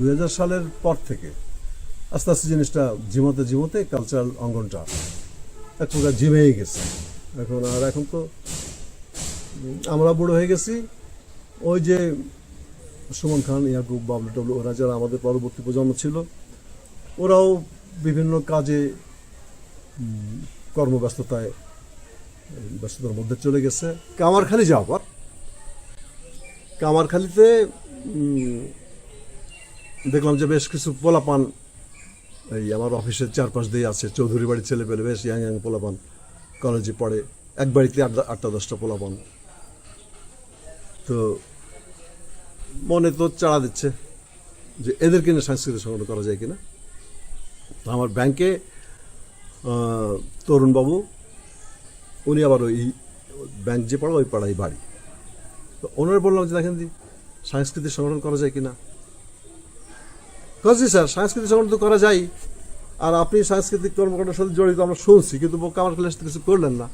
দু হাজার সালের পর থেকে আস্তে আস্তে জিনিসটা জিমতে জিমতে কালচারাল অঙ্গনটা এক প্রকার জিমেই গেছে। এখন আর এখন তো আমরা বুড়ো হয়ে গেছি। ওই যে সুমন খান, ইয়াকুব, বাবলু টাবলু, ওরা যারা আমাদের পরবর্তী প্রজন্ম ছিল, ওরাও বিভিন্ন কাজে, কর্মব্যস্ততায়, ব্যস্ততার মধ্যে চলে গেছে। কামারখালি যাওয়ার কামারখালিতে দেখলাম যে বেশ কিছু পোলাপান এই আমার অফিসের চারপাশ দিয়ে আছে। চৌধুরী বাড়ির ছেলে পেলে বেশ ইয়াং ইয়াং পোলাপান। কলেজে পড়ে। এক বাড়িতে আটটা আটটা, দশটা পোলাপান। তো মনে তো চাড়া দিচ্ছে যে এদেরকে নিয়ে সাংস্কৃতিক সংগঠন করা যায় কিনা। তো আমার ব্যাংকে তরুণবাবু, উনি আবার ওই ব্যাংক যে পাড়া ওই পাড়াই বাড়ি। তো ওনারা বললাম যে দেখেন দি, সাংস্কৃতিক সংগঠন করা যায় কিনা? কাজী স্যার সাংস্কৃতিক সংগঠন তো করা যায় আর আপনি সাংস্কৃতিক কর্মকাণ্ডের সাথে জড়িত আমরা শুনছি, কিন্তু আমার ক্লাস কিছু করলেন না।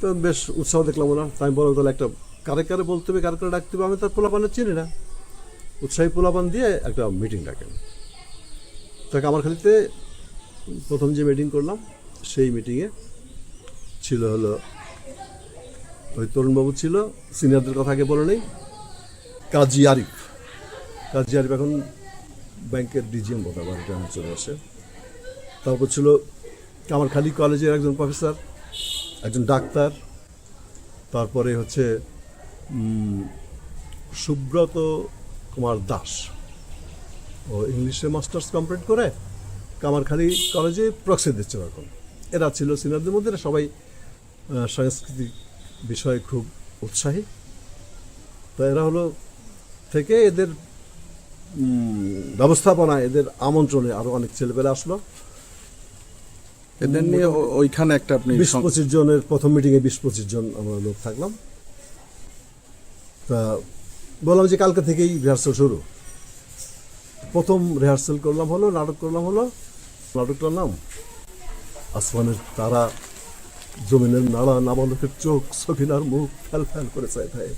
তো বেশ উৎসাহ দেখলাম ওনার। তাই বললাম, তাহলে একটা কারে কারে বলতে হবে, কারে কারে ডাকতে হবে, আমি তার পোলাপানের চিনি না। উৎসাহী পোলাপান দিয়ে একটা মিটিং ডাকেন। তাকে আমার খালিতে প্রথম যে মিটিং করলাম, সেই মিটিংয়ে ছিল হলো, ওই তরুণবাবু ছিল সিনিয়রদের কথা আগে বলে নেই, কাজী আরিফ। কাজী আরিফ এখন ব্যাংকের ডিজিএম বোধ হয় রিটায়ারমেন্ট চলে আসে। তারপর ছিল কামারখালী কলেজের একজন প্রফেসর একজন ডাক্তার, তারপরে হচ্ছে সুব্রত কুমার দাস। ও ইংলিশে মাস্টার্স কমপ্লিট করে কামারখালি কলেজে প্রক্সি দিচ্ছে এখন। এরা ছিল সিনিয়রদের মধ্যে, এরা সবাই সাংস্কৃতিক বিষয়ে খুব উৎসাহী। তো এরা হলো থেকে এদের ব্যবস্থাপনা এদের আমন্ত্রণে আরও অনেক ছেলেপেলে আসলো। এদের নিয়ে ওইখানে একটা আপনি বিশ পঁচিশ জনের প্রথম মিটিংয়ে বিশ পঁচিশ জন আমরা লোক থাকলাম। তা বললাম যে কালকে থেকেই রিহার্সাল শুরু। প্রথম রিহার্সাল করলাম হলো নাটক করলাম হলো। নাটকটার নাম আসমানের তারা জমিনের নাড়া নাবালকের চোখ সখিনার মুখ ফেল ফ্যাল করে চাই থাকে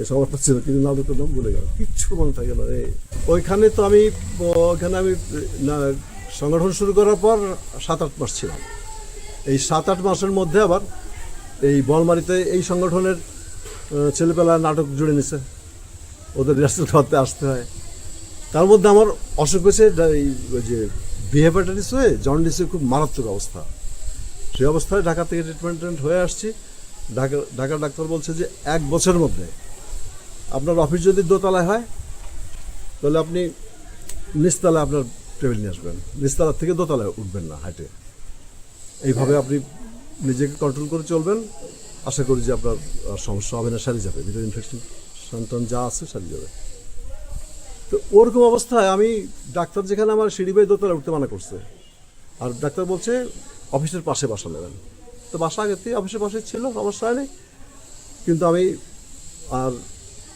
এসব একটা ছিল কিন্তু নাটকের নাম ভুলে গেল। কিচ্ছু মনে থাকে না ওইখানে তো আমি, ওইখানে আমি সংগঠন শুরু করার পর সাত আট মাস ছিলাম। এই সাত আট মাসের মধ্যে আবার এই বলমারিতে এই সংগঠনের ছেলেপেলা নাটক জুড়ে নিছে। ওদের রিহার্সাল করতে আসতে হয়। তার মধ্যে আমার অসুখ হয়েছে এই যে বিহেপাটাইটিস হয়ে জন্ডিসে খুব মারাত্মক অবস্থা। সেই অবস্থায় ঢাকা থেকে ট্রিটমেন্ট হয়ে আসছি। ঢাকা, ঢাকার ডাক্তার বলছে যে এক বছরের মধ্যে আপনার অফিস যদি দোতলায় হয়, তাহলে আপনি নিচতলায় আপনার টেবিল নিয়ে আসবেন। নিচতলা থেকে দোতলায় উঠবেন না হাইটে এইভাবে আপনি নিজেকে কন্ট্রোল করে চলবেন। আশা করি যে আপনার সমস্যা হবে না সারিয়ে যাবে। ভিতরে ইনফেকশন সন্তান যা আছে সারিয়ে যাবে। তো ওরকম অবস্থায় আমি ডাক্তার যেখানে আমার সিঁড়ি বাই দোতলায় উঠতে মানা করছে। আর ডাক্তার বলছে, অফিসের পাশে বাসা নেবেন। তো বাসা আগে থেকে অফিসের পাশে ছিল, সমস্যা হয়নি। কিন্তু আমি আর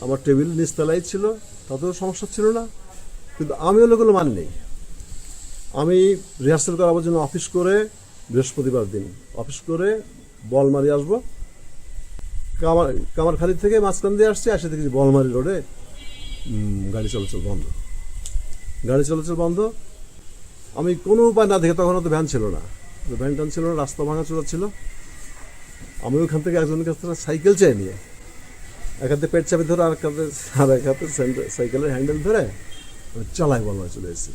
আমার টেবিল নিচতলায় ছিল, তাতেও সমস্যা ছিল না, কিন্তু আমি ওগুলো মানি নেই। আমি রিহার্সাল করাবার জন্য অফিস করে বৃহস্পতিবার দিন অফিস করে বলমারি আসব। কামার কামারখালি থেকে মাঝখান দিয়ে আসছি আসে দেখি বলমারি রোডে গাড়ি চলাচল বন্ধ। গাড়ি চলাচল বন্ধ। আমি কোনো উপায় না দেখে তখন তো ভ্যান ছিল না। ভ্যান টান ছিল না, রাস্তা ভাঙা চলা ছিল। আমি ওখান থেকে একজনের কাছ থেকে সাইকেল চাই নিয়ে এক হাতে পেট চাপে ধরে আর এক হাতে আর এক হাতে সাইকেলের হ্যান্ডেল ধরে চালাই বলমারি চলে এসেছি।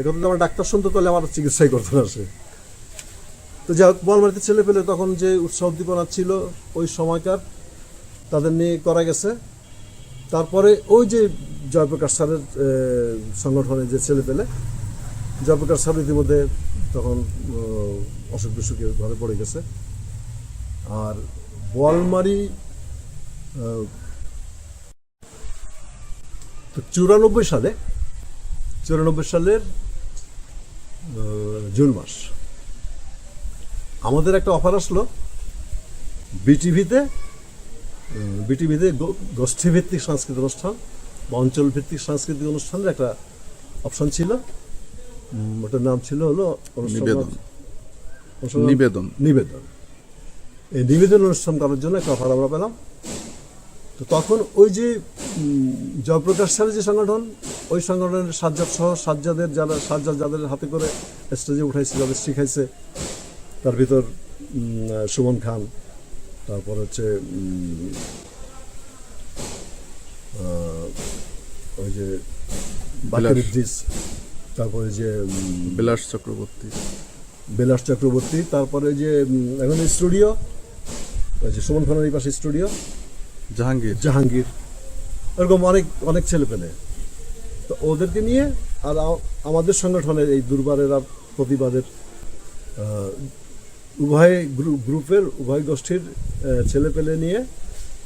এখন তো আমার ডাক্তার শুনতো, তাহলে আমার চিকিৎসাই করতে না সে। তো যাই হোক বলমারিতে ছেলে পেলে তখন যে উৎসাহ উদ্দীপনা ছিল ওই সময়কার, তাদের নিয়ে করা গেছে। তারপরে ওই যে জয়প্রকাশ স্যারের সংগঠনে যে ছেলে পেলে, জয়প্রকাশ স্যার ইতিমধ্যে তখন অসুখ বিসুখে ঘরে পড়ে গেছে। আর বলমারি তো চুরানব্বই সালে চুরানব্বই সালের জুন মাস আমাদের একটা অফার আসলো বিটিভিতে বিটিভিতে গোষ্ঠীভিত্তিক সাংস্কৃতিক অনুষ্ঠান বা অঞ্চল ভিত্তিক সাংস্কৃতিক অনুষ্ঠানের একটা অপশন ছিল। ওটার নাম ছিল হলো নিবেদন। নিবেদন। নিবেদন। এই নিবেদন অনুষ্ঠান করার জন্য একটা অফার আমরা পেলাম। তো তখন ওই যে জয়প্রকাশ স্যারের যে সংগঠন ওই সংগঠনের সাজ্জাদ সহ সাজ্জাদের যারা সাজ্জাদ যাদের হাতে করে স্টেজে উঠাইছে যাদের শিখাইছে তার ভিতর সুমন খান তারপর হচ্ছে ওই যে বাকের বিলাস। ইদ্রিস তারপরে যে বিলাস চক্রবর্তী বেলাস চক্রবর্তী তারপরে যে এখন স্টুডিও ওই যে সুমন খানের এই পাশে স্টুডিও জাহাঙ্গীর। জাহাঙ্গীর। এরকম অনেক অনেক ছেলে পেলে। তো ওদেরকে নিয়ে আর আমাদের সংগঠনের এই দুর্বারের প্রতিবাদের উভয় গ্রু- গ্রুপের, উভয় গোষ্ঠীর ছেলে পেলে নিয়ে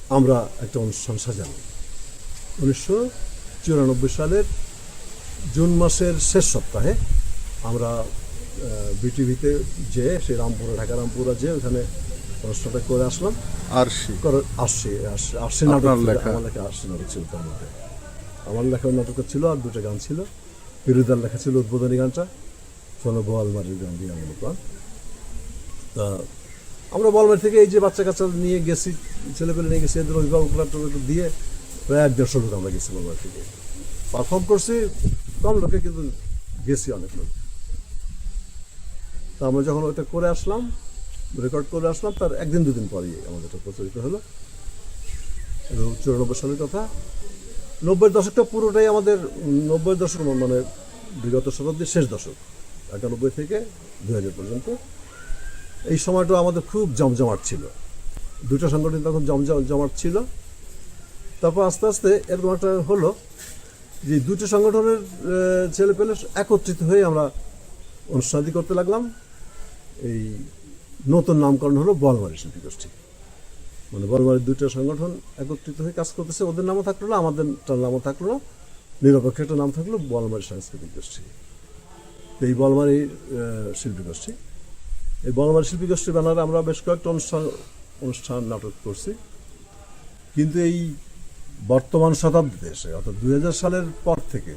আমরা একটা অনুষ্ঠান সাজালাম। উনিশশো চুরানব্বই সালের জুন মাসের শেষ সপ্তাহে আমরা বিটিভিতে যে সেই রামপুরা, ঢাকা রামপুরা যে ওখানে অনুষ্ঠানটা করে আসলাম। আরশি করে আসছে নাটক। আমার লেখা আসছে নাটক ছিল তার মধ্যে। আমার লেখা নাটক ছিল আর দুটো গান ছিল। বিরুদ্ধার লেখা ছিল উদ্বোধনী গানটা শোনো বোয়ালমারির গান দিয়ে আমার প্রাণ তা আমরা বলমারি থেকে এই যে বাচ্চা কাচ্চা নিয়ে গেছি ছেলেপেলে নিয়ে গেছি এদের অভিভাবকরা দিয়ে প্রায় এক দেড়শো লোক আমরা গেছি বলমারি থেকে। পারফর্ম করছি কম লোকে কিন্তু গেছি অনেক লোক। তা আমরা যখন ওইটা করে আসলাম রেকর্ড করে আসলাম, তার একদিন, দুদিন পরেই আমাদের এটা প্রচলিত হলো। চুরানব্বই সালের কথা। নব্বই দশকটা পুরোটাই আমাদের, নব্বই দশক মানে বিগত শতাব্দীর শেষ দশক, একানব্বই থেকে দুই হাজার পর্যন্ত। এই সময়টা আমাদের খুব জমজমাট ছিল। দুটো সংগঠন তখন জমজম, জমাট ছিল। তারপর আস্তে আস্তে এরকম একটা হলো যে দুটো সংগঠনের ছেলে পেলে একত্রিত হয়ে আমরা অনুষ্ঠানাদি করতে লাগলাম। এই নতুন নামকরণ হলো বলমারি শিল্পী গোষ্ঠী। মানে বলমারির দুইটা সংগঠন একত্রিত হয়ে কাজ করতেছে। ওদের নামও থাকল না আমাদের নামও থাকল না। নিরপেক্ষ একটা নাম থাকল বলমারি সাংস্কৃতিক গোষ্ঠী। এই বলমারি শিল্পী গোষ্ঠী। এই বলমারি শিল্পী গোষ্ঠীর ব্যানারে আমরা বেশ কয়েকটা অনুষ্ঠান অনুষ্ঠান নাটক করছি। কিন্তু এই বর্তমান শতাব্দীতে এসে, অর্থাৎ দুই হাজার সালের পর থেকে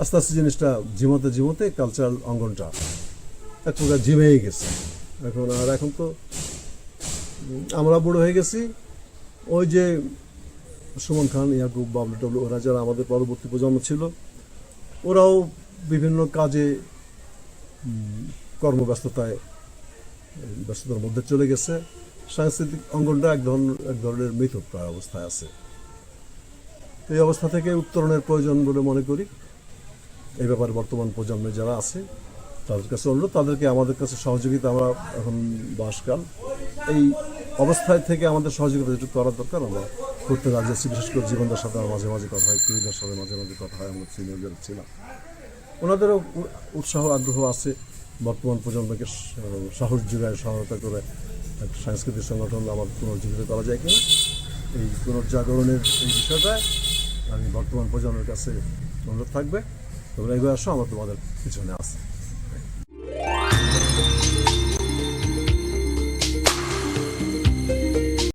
আস্তে আস্তে জিনিসটা জিমতে জিমতে কালচারাল অঙ্গনটা এক প্রকার জিমেই গেছে। এখন আর এখন তো আমরা বুড়ো হয়ে গেছি। ওই যে সুমন খান, ইয়াকুব বাবলু টাবলু ওরা যারা আমাদের পরবর্তী প্রজন্ম ছিল, ওরাও বিভিন্ন কাজে কর্মব্যস্ততায়, ব্যস্ততার মধ্যে চলে গেছে। সাংস্কৃতিক অঙ্গনটা এক ধরনের এক ধরনের মৃতপ্রায় অবস্থায় আছে। এই অবস্থা থেকে উত্তরণের প্রয়োজন বলে মনে করি। এই ব্যাপারে বর্তমান প্রজন্মে যারা আছে তাদের কাছে অনুরোধ, তাদেরকে আমাদের কাছে সহযোগিতা, আমরা এখন বাসকাল। এই অবস্থায় থেকে আমাদের সহযোগিতা যেটুকু করার দরকার, আমরা করতে রাজি আছি বিশেষ করে জীবনদার সাথে আমার মাঝে মাঝে কথা হয় কিউদার সাথে মাঝে মাঝে কথা হয়, আমরা সিনিয়র ছিলাম। ওনাদেরও উৎসাহ, আগ্রহ আছে, বর্তমান প্রজন্মকে সাহস যোগায়, সহায়তা করে সাংস্কৃতিক সংগঠন আমার পুনর্জীবিত করা যায় কিনা, এই পুনর্জাগরণের এই বিষয়টা আমি বর্তমান প্রজন্মের কাছে অনুরোধ থাকবে। তোমরা এগিয়ে আসো, আমার তোমাদের পিছনে আছি।